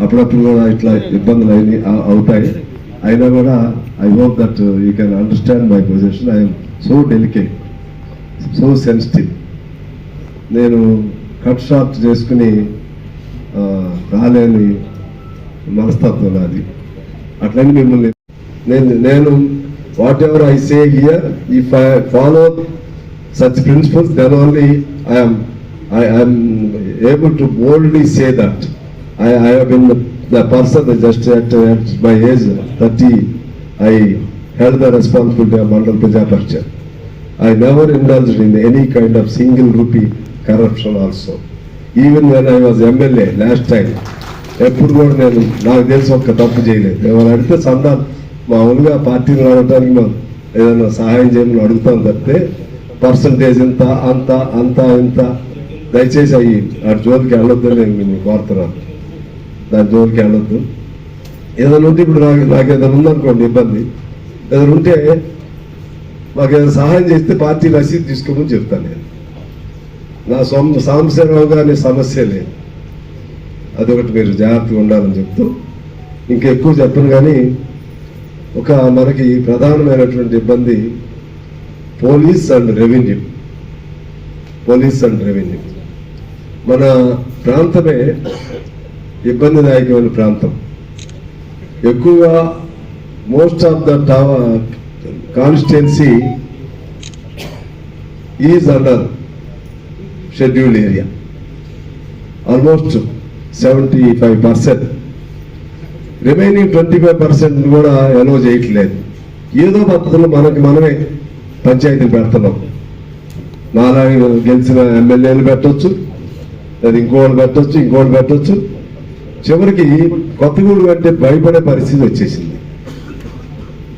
అప్పుడప్పుడు కూడా ఇట్లా ఇబ్బందులు అయినాయి అ- అవుతాయి. అయినా కూడా I hope that you can understand my position I'm so delicate so sensitive నేను కట్ షార్ట్ చేసుకుని రాలేని మనస్తత్వం నాది. అట్లని మిమ్మల్ని నేను నేను whatever I say here if I follow such principles then only I'm I I'm able to boldly say that I I been the person just at my age thirty I held the responsibility of mandal ప్రజా I I never indulged in any kind of single rupee corruption also. Even when I was MLA last time, ఎప్పుడు కూడా నేను నాకు తెలిసి ఒక్క తప్పు చేయలేదు. ఎవరు అడిగితే సందా మామూలుగా పార్టీలు నడవడానికి మనం ఏదైనా సహాయం చేయమని అడుగుతాం తప్పితే పర్సంటేజ్ ఇంత అంత అంత ఇంత దయచేసి అయ్యి అటు జోలికి వెళ్ళొద్దని నేను కోరుతున్నాను. దాని జోలికి వెళ్ళొద్దు. ఏదైనా ఉంటే ఇప్పుడు నాకు నాకు ఏదైనా ఉందనుకోండి ఇబ్బంది. ఏదైనా ఉంటే మాకు ఏదైనా సహాయం చేస్తే పార్టీ రసీదు తీసుకోమని చెప్తాను నేను. నా సొంత సాంబశివరావు గారి సమస్య లేదు. అదొకటి మీరు జాగ్రత్తగా ఉండాలని చెప్తూ ఇంకా ఎక్కువ చెప్పను కానీ ఒక మనకి ప్రధానమైనటువంటి ఇబ్బంది police and revenue. Police and revenue. మన ప్రాంతమే ఇబ్బందిదాయకమైన ప్రాంతం. ఎక్కువగా most of the constituency is under scheduled area almost seventy five percent remaining twenty five percent కూడా ఎలో చేయట్లేదు. ఏదో పద్ధతిలో మనకి మనమే పంచాయతీలు పెడుతున్నాం. నారాయణ గెలిచిన ఎమ్మెల్యేలు పెట్టవచ్చు లేదా ఇంకోళ్ళు పెట్టవచ్చు ఇంకోళ్ళు పెట్టవచ్చు చివరికి కొత్తగూడు అంటే భయపడే పరిస్థితి వచ్చేసింది.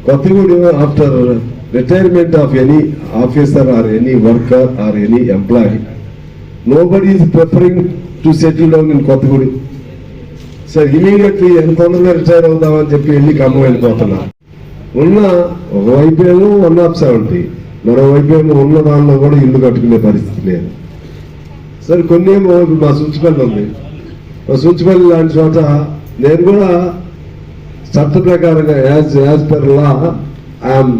Kothagudem after retirement of any officer or any worker or any employee no body is preferring to settle down in Kothagudem. Sir immediately ఎంత తొందరగా రిటైర్ అవుదామని చెప్పి వెళ్ళి ఖమ్మం వెళ్ళిపోతున్నా. ఉన్న ఒకవైపు ఏమో వన్ ఆఫ్ సెవెంటీ మరోవైపు ఏమో ఉన్న దానిలో కూడా ఇల్లు కట్టుకునే పరిస్థితి లేదు. సరే కొన్ని ఏమో మా సుంచుపల్లి ఉంది. సూచిపల్లి లాంటి చోట నేను కూడా చట్ట ప్రకారంగా as as per law I'm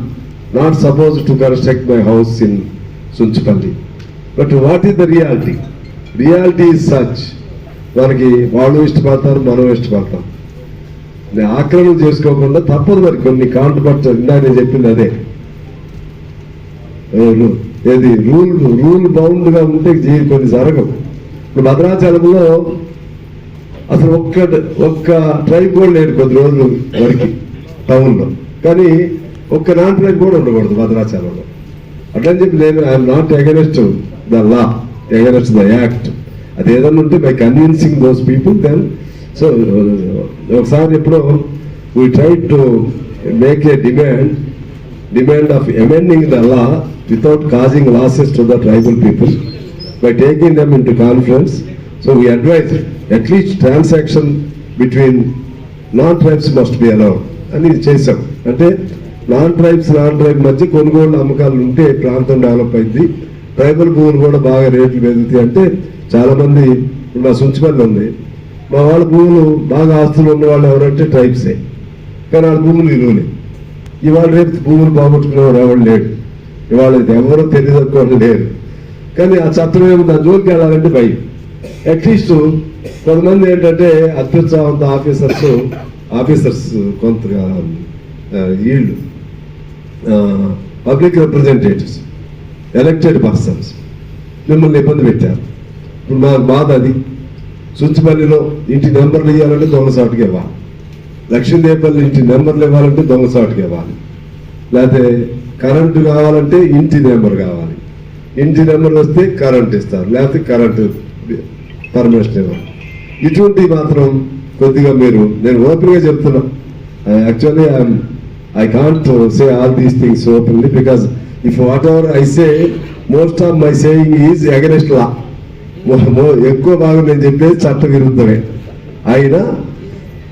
not suppose to construct my house in Sunchipalli but what is the reality reality is such మనకి వాళ్ళు ఇష్టపడతారు మనం ఇష్టపడతాం. నేను ఆక్రమణ చేసుకోకుండా తప్పదు మరి కొన్ని కాంట్రపట్టు ఇందాక నేను చెప్పింది అదే. ఏది రూల్ రూల్ బౌండ్గా ఉంటే కొన్ని జరగవు. ఇప్పుడు భద్రాచలంలో అసలు ఒక్క ఒక్క ట్రైబ్ కూడా లేదు కొద్ది రోజులు వరకు టౌన్లో కానీ ఒక్క నాన్ ట్రైబ్ కూడా ఉండకూడదు భద్రాచలంలో. అట్లని చెప్పి నేను I'm not against the law against the act అది ఏదన్నా ఉంటే by convincing those people then so ఒకసారి ఎప్పుడో we try to make a demand demand of the law without causing losses to the tribal people by taking them in to conference so we advise at least transaction between non tribes must be allow అని ఇది చేసాం అంటే non tribes non tribe మధ్య కొనుగోలు అమ్మకాలు ఉంటే ప్రాంతం develop అయింది. ట్రైబల్ భూములు కూడా బాగా రేట్లు పెరుగుతాయి అంటే చాలామంది మా సుంచిపల్లి ఉంది. మా వాళ్ళ భూములు బాగా ఆస్తులు ఉన్న వాళ్ళు ఎవరంటే ట్రైబ్సే కానీ వాళ్ళ భూములు ఇరువులే ఇవాళ రేపు భూములు పోగొట్టుకునేవాడు ఎవరు లేడు ఇవాళ ఎవరో తెలియదక్కువ లేరు. కానీ ఆ చట్టం ఏమి దాని జోలికి వెళ్ళాలంటే భయం. అట్లీస్ట్ కొంతమంది ఏంటంటే అత్యుత్సాహంతో ఆఫీసర్స్ ఆఫీసర్స్ కొంత వీళ్ళు పబ్లిక్ రిప్రజెంటేటివ్స్ ఎలక్టెడ్ పర్సన్స్ మిమ్మల్ని ఇబ్బంది పెట్టారు. ఇప్పుడు మా బాధ అది. సుంచిపల్లిలో ఇంటి నెంబర్లు ఇవ్వాలంటే దొంగసాటుకి ఇవ్వాలి. లక్ష్మీదేపల్లి ఇంటి నెంబర్లు ఇవ్వాలంటే దొంగసాటుకి ఇవ్వాలి. లేకపోతే కరెంటు కావాలంటే ఇంటి నెంబర్ కావాలి. ఇంటి నెంబర్ వస్తే కరెంట్ ఇస్తారు. లేకపోతే కరెంటు పర్మిషన్ ఇవ్వాలి. ఇటువంటి మాత్రం కొద్దిగా మీరు నేను ఓపెన్గా చెప్తున్నా. Actually I can't say all these things openly because if whatever I say most of my saying is against law ఎక్కువ భాగం నేను చెప్పేది చట్ట విరుద్ధమే అయినా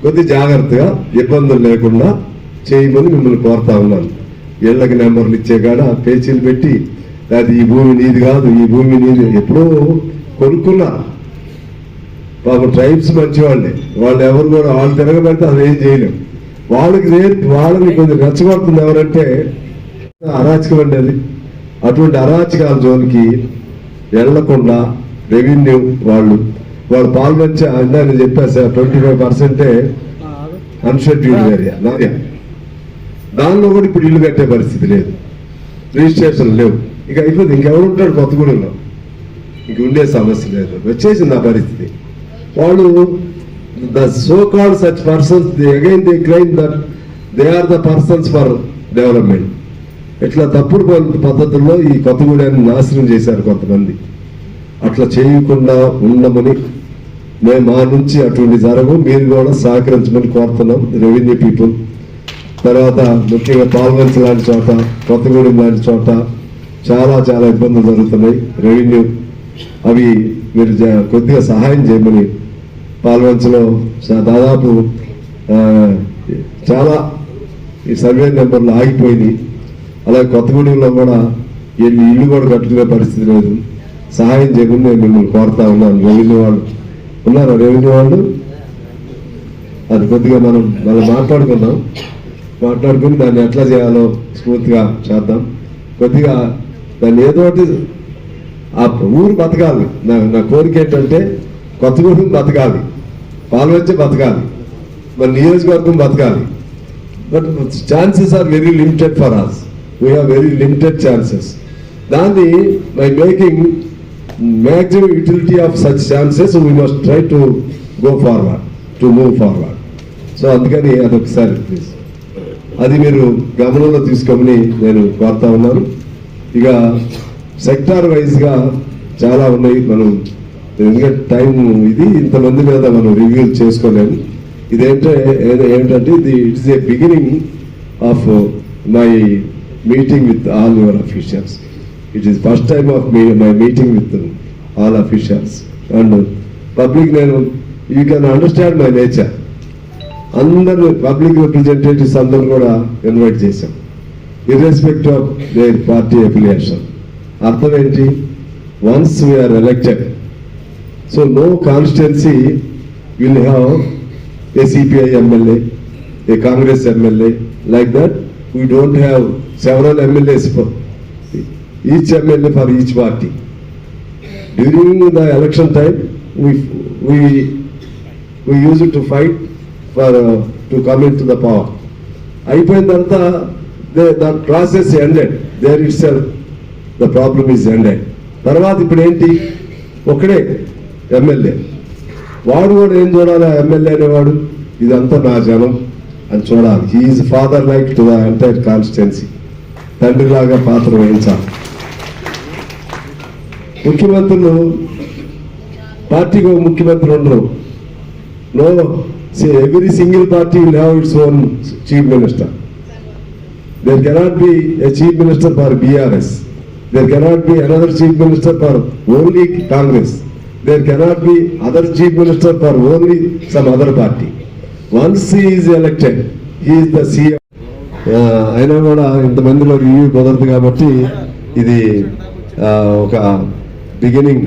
కొద్ది జాగ్రత్తగా ఇబ్బందులు లేకుండా చేయమని మిమ్మల్ని కోరుతా ఉన్నాను. ఇళ్ళకి నెంబర్లు ఇచ్చే కాడ పేచీలు పెట్టి అది ఈ భూమి నీది కాదు ఈ భూమి నీది. ఎప్పుడో కొనుక్కున్నా. పాపం ట్రైబ్స్ మంచివాళ్ళే. వాళ్ళు ఎవరు కూడా వాళ్ళు తిరగబెడితే అది ఏం చేయలేం. వాళ్ళకి రేట్ వాళ్ళని కొంచెం రెచ్చగొడుతుంది ఎవరంటే అరాచకం అండి అది. అటువంటి అరాచకాల జోన్కి వెళ్ళకుండా రెవెన్యూ వాళ్ళు వాళ్ళు పాల్గొంచే ఇందాక చెప్పారు సార్ ట్వంటీ ఫైవ్ పర్సెంటే అన్షెడ్యూల్డ్ ఏరియా నార్యా దానిలో కూడా ఇప్పుడు ఇల్లు కట్టే పరిస్థితి లేదు. రిజిస్ట్రేషన్ లేవు. ఇక అయిపోతుంది ఇంకెవరు ఉంటాడు కొత్తగూడెంలో? ఇంక ఉండే సమస్య లేదు. వచ్చేసింది ఆ పరిస్థితి. వాళ్ళు the so called such persons the again the claim that they are the persons for development ఇట్లా తప్పుడు పద్ధతుల్లో ఈ కొత్తగూడెన్ని నాశనం చేశారు కొంతమంది. అట్లా చేయకుండా ఉండమని మేము మా నుంచి అటువంటి జరగవు మీరు కూడా సహకరించమని కోరుతున్నాం రెవెన్యూ పీపుల్. తర్వాత ముఖ్యంగా పాల్గొంచ లాంటి చోట కొత్తగూడెం లాంటి చోట చాలా చాలా ఇబ్బందులు జరుగుతున్నాయి. రెవెన్యూ అవి మీరు కొద్దిగా సహాయం చేయమని పాల్వంచలో దాదాపు చాలా ఈ సర్వే నెంబర్లు ఆగిపోయింది. అలాగే కొత్తగూడెంలో కూడా వెళ్ళి ఇల్లు కూడా కట్టుకునే పరిస్థితి లేదు. సహాయం చేయకుండా నేను మిమ్మల్ని కోరుతా ఉన్నాను. రెవెన్యూ వాళ్ళు ఉన్నారా? రెవెన్యూ వాళ్ళు? అది కొద్దిగా మనం మనం మాట్లాడుకుందాం. మాట్లాడుకుని దాన్ని ఎట్లా చేయాలో స్మూత్గా చేద్దాం. కొద్దిగా దాన్ని ఏదో ఒకటి ఆ ఊరు బతకాలి. నా నా కోరిక ఏంటంటే కొత్తగూడెం బతకాలి. పాల్వంచి బతకాలి. మన నియోజకవర్గం బతకాలి. But chances are very limited for us we have very limited chances. దాన్ని by making maximum utility of such chances we must try to go forward to move forward so అందుకని అదొకసారి ప్లీజ్ అది మీరు గమనంలో తీసుకోమని నేను కోరుతా ఉన్నాను. ఇక సెక్టార్ వైజ్గా చాలా ఉన్నాయి. మనం ఎందుకంటే టైం ఇది. ఇంతమంది మీద మనం రివ్యూ చేసుకోలేము. ఇదేంటే ఏదో ఏమిటంటే ఇది it's a beginning of my meeting with all your officials it is first time of me my meeting with all officials and public నేను you can understand my nature అందరు పబ్లిక్ రిప్రజెంటేటివ్స్ అందరూ కూడా invite చేశాం. Irrespect of their party affiliation అర్థం ఏంటి? Once we're elected so no constituency will have a CPI MLA a Congress MLA like that we don't have several MLAs for each MLA for each party during the election time we use to fight for to fight for uh, to come into the అయిపోయిన తర్వాత the process ended there itself the problem is ended తర్వాత ఇప్పుడు ఏంటి ఒకడే MLA వాడు కూడా ఏం చూడాలి? ఎమ్మెల్యే అనేవాడు ఇదంతా నా జనం అని చూడాలి. He's father like to the entire constituency తండ్రిలాగా పాత్ర వహించాలి. ముఖ్యమంత్రులు పార్టీకి ఒక ముఖ్యమంత్రి ఉండరు. No every single party will have its own chief minister there cannot be a chief minister for BRS there cannot be another chief minister for only Congress there cannot be other chief minister for only some other party once is elected he's the CM అయినా కూడా ఇంతమందిలో review కుదరదు కాబట్టి ఇది ఒక beginning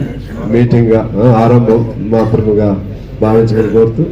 మీటింగ్గా ఆరంభం మాత్రముగా భావించమని కోరుతూ